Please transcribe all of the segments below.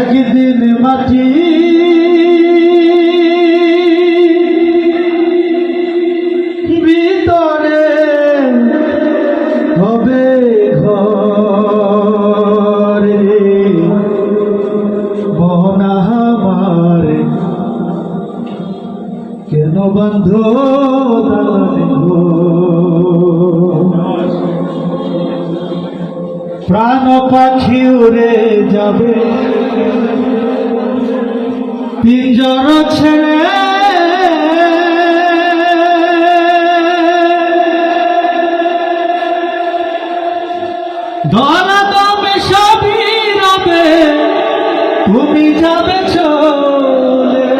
একদিন মাটি ভিতরে হবে ঘরে। আমার কেন বন্ধ প্রাণ পাখি উড়ে যাবে। পিঞ্জর ছেড়ে ধরা দমে সবই রবে তুমি যাবে চলে।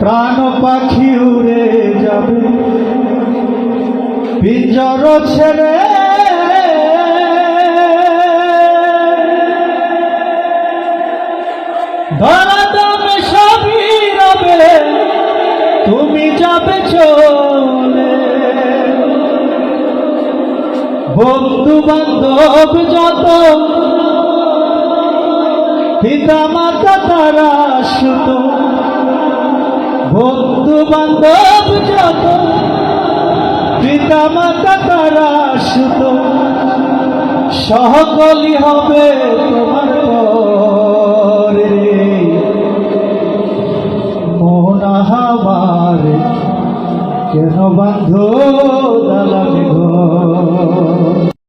প্রাণ পাখি উড়ে যাবে। পিঞ্জর ছেড়ে ধরা দামে সবই রবে, তুমি যাবে চলে। বন্ধু বান্ধব যত পিতা মাতা তারা সুত বন্ধু বান্ধব যত সকলি হবে তোমার পরে মন আমার কেন বান্ধ দালান ঘর?